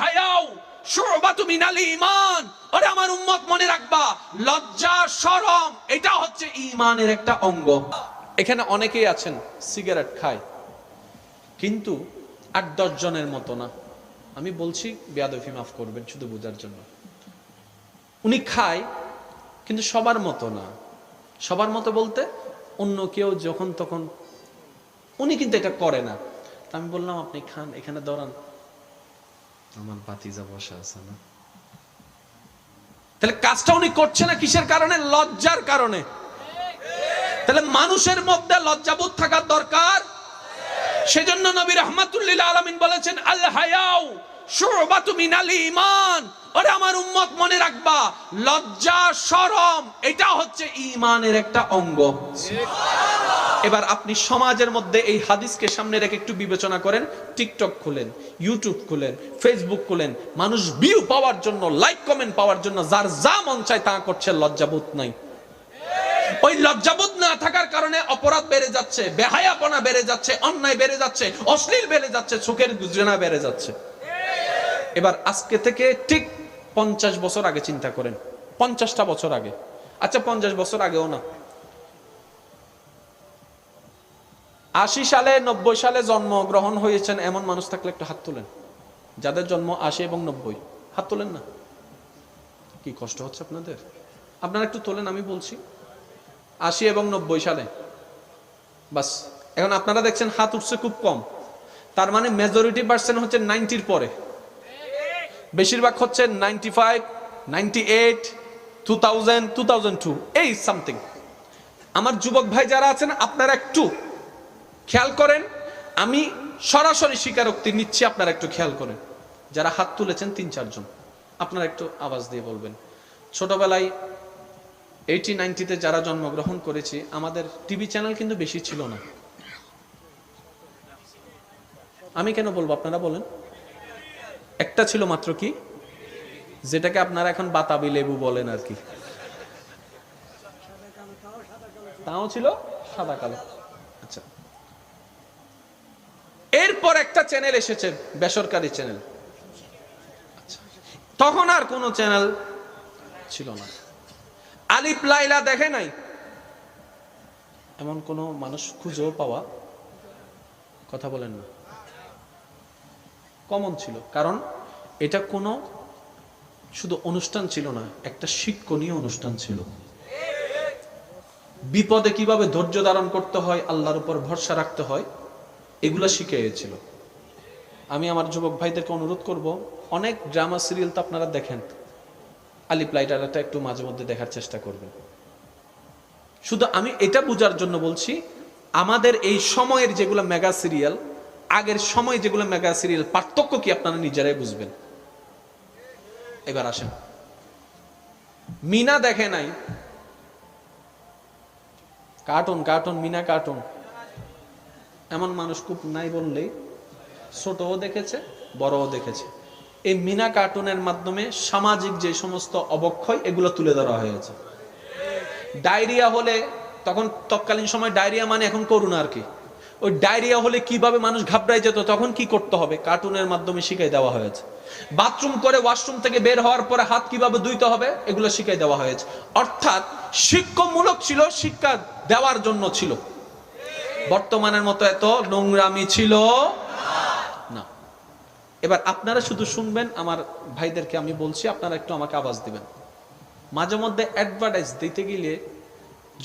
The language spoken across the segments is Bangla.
হায়াউ শুবাতু মিনাল ঈমান। আরে আমার উম্মত মনে রাখবা, লজ্জা, শরম, এটা হচ্ছে ঈমানের একটা অঙ্গ। এখানে অনেকেই আছেন, সিগারেট খায়, কিন্তু আট দশ জনের মতো না। আমি বলছি বেয়াদফি মাফ করবেন, শুধু বোঝার জন্য। উনি খায়, কিন্তু সবার মতো না। সবার মতো বলতে, অন্য কেউ যখন তখন, উনি কিন্তু এটা করে না। তা আমি বললাম, আপনি খান, এখানে দাঁড়ান। আমার বাতিজা বসা আছে না। তাহলে কাজটা উনি করছে না কিসের কারণে? লজ্জার কারণে। তাহলে মানুষের মধ্যে লজ্জাবোধ থাকার দরকার। সেজন্য নবী রহমাতুল্লিল আলমিন বলেছেন আল হায়াউ শুবাতু মিনাল ঈমান। আরে আমার উম্মত মনে রাখবা লজ্জা শরম এটা হচ্ছে ঈমানের একটা অঙ্গ। এবার আপনি সমাজের মধ্যে এই হাদিসকে সামনে রেখে একটু বিবেচনা করেন, টিকটক খুলেন ইউটিউব খুলেন ফেসবুক খুলেন, মানুষ ভিউ পাওয়ার জন্য লাইক কমেন্ট পাওয়ার জন্য, যার যা মন চায় তা করছে, লজ্জাবোধ নাই। ওই লজ্জাবোধ না থাকার কারণে অপরাধ বেড়ে যাচ্ছে, বেহায়াপনা বেড়ে যাচ্ছে, অন্যায় বেড়ে যাচ্ছে, অশ্লীল বেড়ে যাচ্ছে চোখের গুজনা বেড়ে যাচ্ছে। এবার আজকে থেকে ঠিক পঞ্চাশ বছর আগে চিন্তা করেন, পঞ্চাশটা বছর আগে। আচ্ছা পঞ্চাশ বছর আগেও না। আশি সালে, নব্বই সালে জন্মগ্রহণ হয়েছেন এমন মানুষ থাকলে একটু হাত তোলেন। যাদের জন্ম আশি এবং নব্বই। হাত তোলেন না? কি কষ্ট হচ্ছে আপনাদের? আপনারা একটু তোলেন, আমি বলছি। আশি এবং নব্বই সালে। বাস, এখন আপনারা দেখছেন হাত উঠছে খুব কম। তার মানে মেজরিটি পার্সেন্ট হচ্ছে নাইনটির পরে। বেশিরভাগ হচ্ছে ninety five, ninety eight two thousand two thousand two এই সামথিং আমার যুবক ভাই যারা আছেন, আপনারা একটু খেয়াল করেন, আমি সরাসরি স্বীকারোক্তি নিচ্ছি, আপনারা একটু খেয়াল করেন। যারা হাত তুলেছেন তিন, চারজন, আপনারা একটু আওয়াজ দিয়ে বলবেন। ছোটবেলায় এইটি নাইনটিতে যারা জন্মগ্রহণ করেছি, আমাদের টিভি চ্যানেল কিন্তু বেশি ছিল না। আমি কেন বলব, আপনারা বলেন। একটা ছিল মাত্র কি? যেটাকে আপনারা এখন বাতাবি লেবু বলেন আর কি। তাও ছিল সাদা কালো আচ্ছা এরপর একটা চ্যানেল এসেছে, বেসরকারি চ্যানেল তখন আর কোনো চ্যানেল ছিল না। আলিফ লাইলা দেখে নাই? এমন কোনো মানুষ খুঁজেও পাওয়া কথা বলেন না। কমন ছিল, কারণ এটা কোনো শুধু অনুষ্ঠান ছিল না, একটা শিক্ষণীয় অনুষ্ঠান ছিল। বিপদে কীভাবে ধৈর্য ধারণ করতে হয়, আল্লাহর উপর ভরসা রাখতে হয় এগুলো শিখিয়েছিল। আমি আমার যুবক ভাইদেরকে অনুরোধ করব, অনেক ড্রামা সিরিয়াল তো আপনারা দেখেন। আলিপ লাইটারটা একটু মাঝে মধ্যে দেখার চেষ্টা করবেন। শুধু আমি এটা বোঝার জন্য বলছি, আমাদের এই সময়ের যেগুলো মেগা সিরিয়াল আগের সময় যেগুলো মেগা সিরিয়াল পার্থক্য কি আপনারা নিজেরাই বুঝবেন? এবার আসেন। মিনা দেখে নাই। কার্টুন কার্টুন মিনা কার্টুন এমন মানুষ খুব নাই বললেই ছোটও দেখেছে, বড়ও দেখেছে। এই মিনা কার্টুনের মাধ্যমে সামাজিক যে সমস্ত অবক্ষয়, এগুলো তুলে ধরা হয়েছে। ডায়রিয়া হলে, তখন তৎকালীন সময় ডায়রিয়া মানে এখন করুন আর কি। ওই ডায়রিয়া হলে কীভাবে মানুষ ঘাবড়ায় যেত, তখন কি করতে হবে? কার্টুনের মাধ্যমে শিখাই দেওয়া হয়েছে। বাথরুম করে ওয়াশরুম থেকে বের হওয়ার পরে হাত কীভাবে ধুইতে হবে, এগুলো শিখাই দেওয়া হয়েছে। অর্থাৎ শিক্ষামূলক ছিল, শিক্ষা দেওয়ার জন্য ছিল। বর্তমানের মতো এত নোংরামি ছিল? না। এবার আপনারা শুধু শুনবেন, আমার ভাইদেরকে আমি বলছি, আপনারা একটু আমাকে আওয়াজ দিবেন। মাঝে মধ্যে অ্যাডভার্টাইজ দিতে গেলে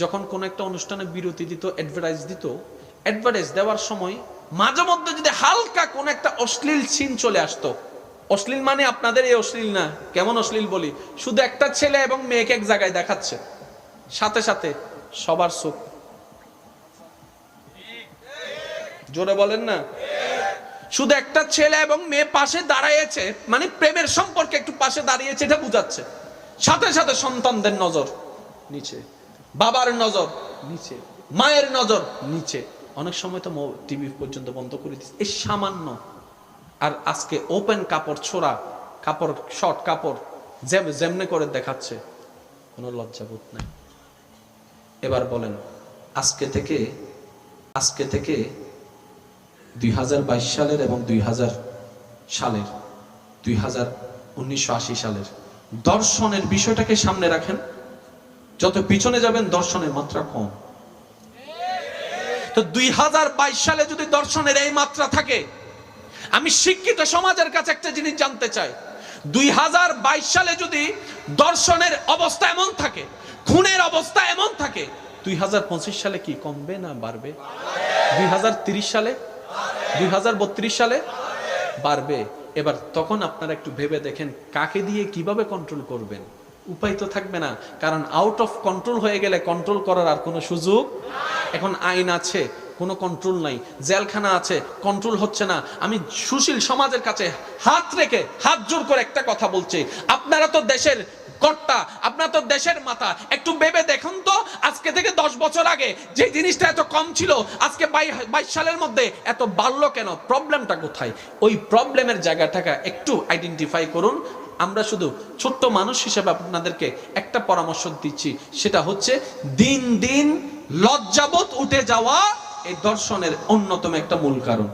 যখন কোন একটা অনুষ্ঠানে বিরতি দিত অ্যাডভার্টাইজ দিত অ্যাডভার্টাইজ দেওয়ার সময় মাঝে মধ্যে যদি হালকা কোন একটা অশ্লীল সিন চলে আসতো, অশ্লীল মানে আপনাদের এই অশ্লীল না, কেমন অশ্লীল বলি? শুধু একটা ছেলে এবং মেয়েকে এক জায়গায় দেখাচ্ছে। সাথে সাথে সবার চোখ জোরে বলেন না। শুধু একটা ছেলে এবং মেয়ে পাশে দাঁড়াইছে মানে প্রেমের সম্পর্কে একটু পাশে দাঁড়িয়েছে, এটা বুঝাচ্ছে। সাথে সাথে সন্তানদের নজর নিচে, বাবার নজর নিচে, মায়ের নজর নিচে। অনেক সময় তো টিভি পর্যন্ত বন্ধ করে দিচ্ছে এই সামান্য, আর আজকে ওপেন কাপড়, ছোড়া কাপড় শর্ট কাপড়, যেম যেমনে করে দেখাচ্ছে, কোনো লজ্জাবোধ নাই। এবার বলেন, আজকে থেকে আজকে থেকে দুই হাজার বাইশ সালের এবং দুই হাজার সালের, দুই সালের। দর্শনের বিষয়টাকে সামনে রাখেন। যত পিছনে যাবেন, দর্শনের মাত্রা কম। তো দুই হাজার বাইশ সালে যদি দর্শনের এই মাত্রা থাকে, আমি শিক্ষিত সমাজের কাছে একটা জিনিস জানতে চাই। দুই হাজার বাইশ সালে যদি দর্শনের অবস্থা এমন থাকে, খুনের অবস্থা এমন থাকে, দুই হাজার পঁচিশ সালে কি কমবে না বাড়বে? দুই সালে দুই হাজার বত্রিশ সালে বাড়বে। এবার তখন আপনারা একটু ভেবে দেখেন কাকে দিয়ে কীভাবে কন্ট্রোল করবেন। উপায় তো থাকবে না, কারণ আউট অফ কন্ট্রোল হয়ে গেলে কন্ট্রোল করার আর কোনো সুযোগ এখন আইন আছে, কোনো কন্ট্রোল নাই। জেলখানা আছে কন্ট্রোল হচ্ছে না। আমি সুশীল সমাজের কাছে হাত রেখে হাত জোর করে একটা কথা বলছি। আপনারা তো দেশের কর্তা, আপনার তো দেশের মাথা। একটু ভেবে দেখুন তো, আজকে থেকে দশ বছর আগে যে জিনিসটা এত কম ছিল, আজকে বাইশ সালের মধ্যে এত বাড়লো কেন? প্রবলেমটা কোথায়? ওই প্রবলেমের জায়গাটাকে একটু আইডেন্টিফাই করুন। আমরা শুধু ছোট্ট মানুষ হিসেবে আপনাদেরকে একটা পরামর্শ দিচ্ছি। সেটা হচ্ছে, দিন দিন লজ্জাবোধ উঠে যাওয়া এই দর্শনের অন্যতম একটা মূল কারণ।